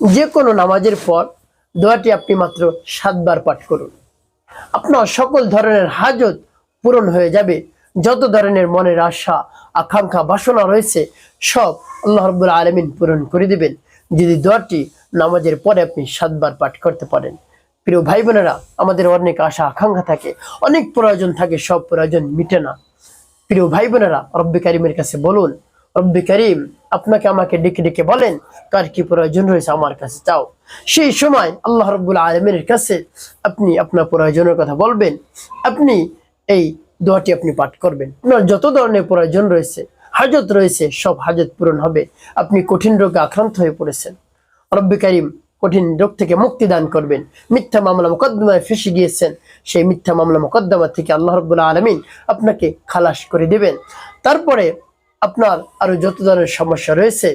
যে কোনো নামাজের পর দোয়াটি আপনি মাত্র সাতবার পাঠ করুন। আপনার সকল ধরনের হাজত পূরণ হয়ে যাবে। যত ধরনের মনের আশা, আকাঙ্ক্ষা, বাসনা রয়েছে, সব আল্লাহ রব্বুল আলমিন পূরণ করে দেবেন। যদি দোয়াটি নামাজের পরে আপনি সাতবার পাঠ করতে পারেন। প্রিয় ভাই বোনেরা আমাদের অনেক আশা, আকাঙ্ক্ষা থাকে, অনেক প্রয়োজন থাকে, সব প্রয়োজন মিটে না। প্রিয় ভাই বোনেরা রব্বি করিমের কাছে বলুন রব্বি করিম, আপনাকে আমাকে ডেকে ডেকে বলেন, কার কি প্রয়োজন রয়েছে আমার কাছে চাও। সেই সময় আল্লাহ রব্বুল আলমের কাছে আপনি আপনার প্রয়োজনের কথা বলবেন, আপনি এই দোয়াটি আপনি পাঠ করবেন। আপনার যত ধরনের প্রয়োজন রয়েছে, হাজত রয়েছে, সব হাজত পূরণ হবে। আপনি কঠিন রোগে আক্রান্ত হয়ে পড়েছেন। রব্বি করিম কঠিন রোগ থেকে মুক্তি দান করবেন। মিথ্যা মামলা মোকদ্দমায় ফেসে গিয়েছেন। সেই মিথ্যা মামলা মোকদ্দমা থেকে আল্লাহ রব্বুল্লাহ আলমিন আপনাকে খালাস করে দেবেন। তারপরে আপনার আরও যত ধরনের সমস্যা রয়েছে,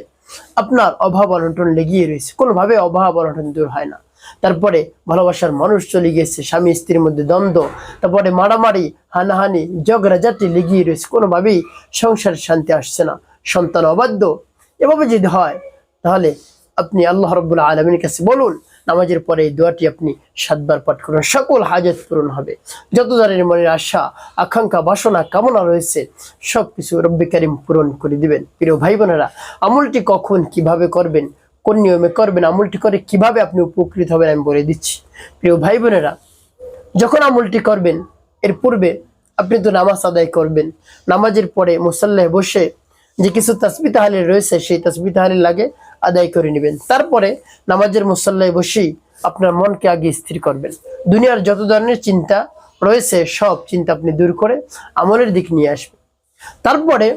আপনার অভাব অনটন লেগিয়ে রয়েছে। কোনোভাবে অভাব অনটন দূর হয় না। তারপরে ভালোবাসার মানুষ চলে গেছে স্বামী স্ত্রীর মধ্যে দ্বন্দ্ব। তারপরে মারামারি, হানাহানি, ঝগড়াঝাটি লেগিয়ে রয়েছে। কোনোভাবেই সংসার শান্তি আসছে না। সন্তান অবাধ্য। এভাবে যদি হয়, তাহলে আপনি আল্লাহ রব্বুল্লাহ আলমীর কাছে বলুন নামাজের পরে এই দোয়াটি আপনি সাতবার পাঠ করুন। সকল হাজত পূরণ হবে। যত ধরনের মনের আশা, আকাঙ্ক্ষা, বাসনা, কামনা রয়েছে সব কিছু রব্বি কারিম পূরণ করে দিবেন। প্রিয় ভাই বোনেরা আমলটি কখন, কীভাবে করবেন, কোন নিয়মে করবেন, আমলটি করে কীভাবে আপনি উপকৃত হবেন আমি বলে দিচ্ছি। প্রিয় ভাই বোনেরা যখন আমলটি করবেন, এর পূর্বে আপনি তো নামাজ আদায় করবেন। নামাজের পরে মুসাল্লায় বসে যে কিছু তাসবি তাহালিল রয়েছে, সেই তাসবি লাগে আদায় করে নেবেন। তারপরে নামাজের মুসাল্লায় বসেই আপনার মনকে আগে স্থির করবেন। দুনিয়ার যত ধরনের চিন্তা রয়েছে, সব চিন্তা আপনি দূর করে আমলের দিক নিয়ে আসবেন। তারপরে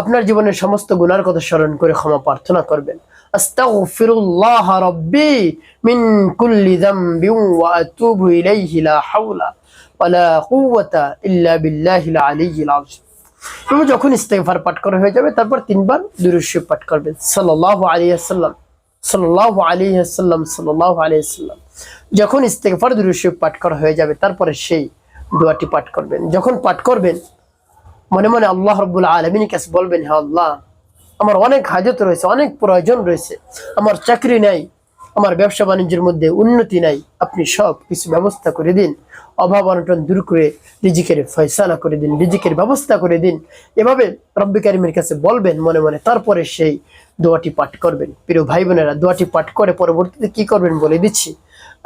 আপনার জীবনের সমস্ত গুনার কথা স্মরণ করে ক্ষমা প্রার্থনা করবেন। আস্তাগফিরুল্লাহ রাব্বি মিন কুল্লি যামবিন ওয়া আতুবু এবং যখন ইস্তেগফার পাঠ করা হয়ে যাবে, তারপর তিনবার দুরূদ পাঠ করবেন। সাল্লাল্লাহু আলাইহি ওয়াসাল্লাম, সাল্লাল্লাহু আলাইহি ওয়াসাল্লাম যখন ইস্তেগফার, দুরূদ পাঠ করা হয়ে যাবে, তারপরে সেই দোয়াটি পাঠ করবেন। যখন পাঠ করবেন, মনে মনে আল্লাহ রব্বুল আলমিনের কাছে বলবেন হ্যাঁ আল্লাহ, আমার অনেক হাজত রয়েছে, অনেক প্রয়োজন রয়েছে, আমার চাকরি নাই আমার ব্যবসা বাণিজ্যের মধ্যে উন্নতি নাই, আপনি সব কিছু ব্যবস্থা করে দিন। অভাব অনটন দূর করে রিজিকের ফয়সালা করে দিন, রিজিকের ব্যবস্থা করে দিন। এভাবে রব্বি কারিমের কাছে বলবেন মনে মনে, তারপরে সেই দোয়াটি পাঠ করবেন। প্রিয় ভাই বোনেরা দোয়াটি পাঠ করে পরবর্তীতে কি করবেন বলে দিচ্ছি।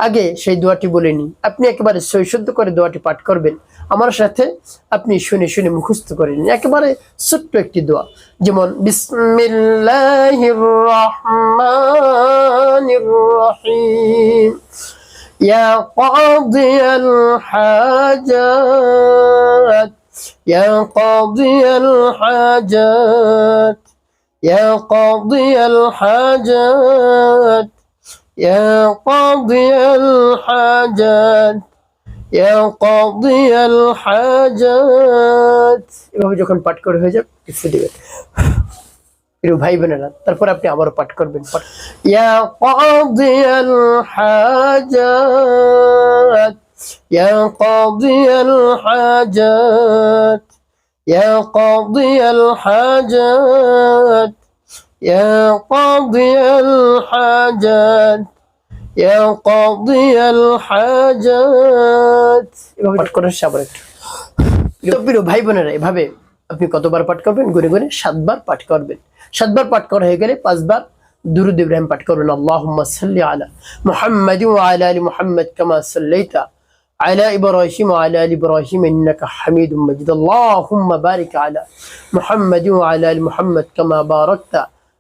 আগে সেই দোয়াটি বলে নিন আপনি একেবারে সৈশুদ্ধ করে দোয়াটি পাঠ করবেন। আমার সাথে আপনি শুনে শুনে মুখস্থ করে নিন একেবারে ছোট্ট একটি দোয়া যেমন বিসমিল্লাহির রহমানির রহিম يا قاضي الحاجات يا قاضي الحاجات يا قاضي الحاجات يا قاضي الحاجات ইয়া কাদিয়াল হাজাত এভাবে যখন পাঠ করে হয়ে যাবে কিছু দিবেন ভাই বোনেরা তারপর আপনি আবার পাঠ করবেন। ইয়া কাদিয়াল হাজাত ইয়া কাদিয়াল হাজাত ইয়া কাদিয়াল হাজাত ইয়া কাদিয়াল হাজাত ইয়া কাদিয়াল হাজাত এভাবে পাঠ করার সাবর একটু। তো ভাই বোনেরা, এভাবে আপনি কতবার পাঠ করবেন? গুনে গুনে সাতবার পাঠ করবেন। সাতবার পাঠ করা হয়ে গেলে পাঁচবার দুরুদ ইব্রাহিম পাঠ করবেন। আল্লাহুম্মা সাল্লি আলা মুহাম্মাদ ওয়া আলা আলি মুহাম্মাদ কামা সাল্লাইতা আলা ইব্রাহিম ওয়া আলা আলি ইব্রাহিম ইন্নাকা হামিদুম মাজিদ। আল্লাহুম্মা বারিক আলা মুহাম্মাদ ওয়া আলা আলি মুহাম্মাদ কামা বারাকতা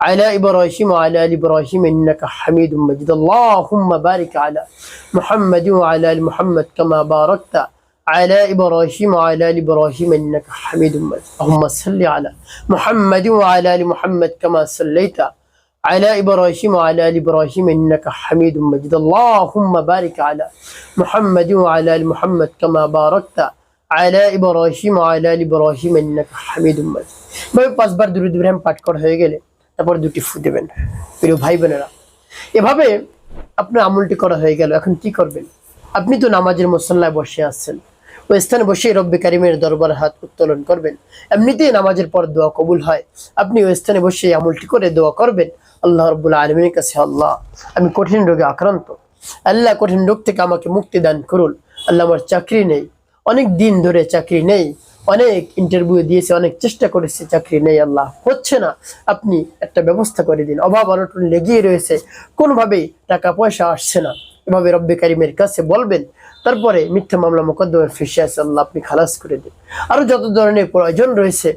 على إبراهيم وعلى آل إبراهيم إنك حميد مجيد اللهم بارك على محمد وعلى آل محمد كما باركت على إبراهيم وعلى آل إبراهيم إنك حميد مجيد اللهم صل على محمد وعلى آل محمد كما صليت على إبراهيم وعلى آل إبراهيم إنك حميد مجيد اللهم بارك على محمد وعلى آل محمد كما باركت আলা ইব্রাহিম আলা আলি ইব্রাহিম ইন্নাকা হামিদুম মাজিদ এভাবে পাঁচবার দুরুদ ইব্রাহিম পাঠ করা হয়ে গেলে তারপর দুটি ফু দেবেন। প্রিয় ভাই বোনেরা এভাবে আপনার আমলটি করা হয়ে গেল। এখন কি করবেন? আপনি তো নামাজের মুসল্লায় বসে আছেন। ওই স্থানে বসে রব্বি কারিমের দরবার হাত উত্তোলন করবেন। এমনিতেই নামাজের পর দোয়া কবুল হয়। আপনি ওই স্থানে বসে আমলটি করে দোয়া করবেন। আল্লাহ রব্বুল আলমীর কাছে আল্লাহ, আমি কঠিন রোগে আক্রান্ত। আল্লাহ কঠিন রোগ থেকে আমাকে মুক্তি দান করুন। আল্লাহ আমার চাকরি নেই। অনেক দিন ধরে চাকরি নেই। অনেক ইন্টারভিউ দিয়েছে, অনেক চেষ্টা করেছে, চাকরি নেই আল্লাহ। হচ্ছে না, আপনি একটা ব্যবস্থা করে দিন। অভাব অনটন লেগেই রয়েছে, কোনোভাবেই টাকা পয়সা আসছে না। এভাবে রব্বি কারিমের কাছে বলবেন, তারপরে মিথ্যা মামলা মোকদ্দমার ফেসে আছে আল্লাহ, আপনি খালাস করে দিন। আরও যত ধরনের প্রয়োজন রয়েছে,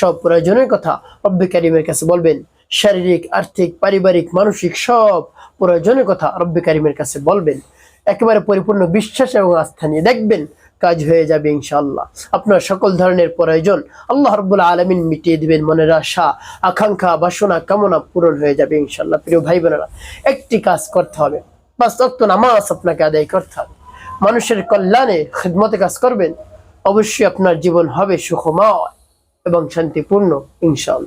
সব প্রয়োজনের কথা রব্বি কারিমের কাছে বলবেন। শারীরিক, আর্থিক, পারিবারিক, মানসিক সব প্রয়োজনের কথা রব্বি কারিমের কাছে বলবেন। একেবারে পরিপূর্ণ বিশ্বাস এবং আস্থা নিয়ে দেখবেন কাজ হয়ে যাবে ইনশাআল্লাহ। আপনার সকল ধরনের প্রয়োজন আল্লাহ রব্বুল আলমিন মিটিয়ে দিবেন মনের আশা, আকাঙ্ক্ষা, বাসনা, কামনা পূরণ হয়ে যাবে ইনশাল্লাহ প্রিয় ভাই বোনেরা, একটি কাজ করতে হবে। অক্ত নামাজ আপনাকে আদায় করতে হবে। মানুষের কল্যাণে খিদমতে কাজ করবেন। অবশ্যই আপনার জীবন হবে সুখময় এবং শান্তিপূর্ণ ইনশাআল্লাহ।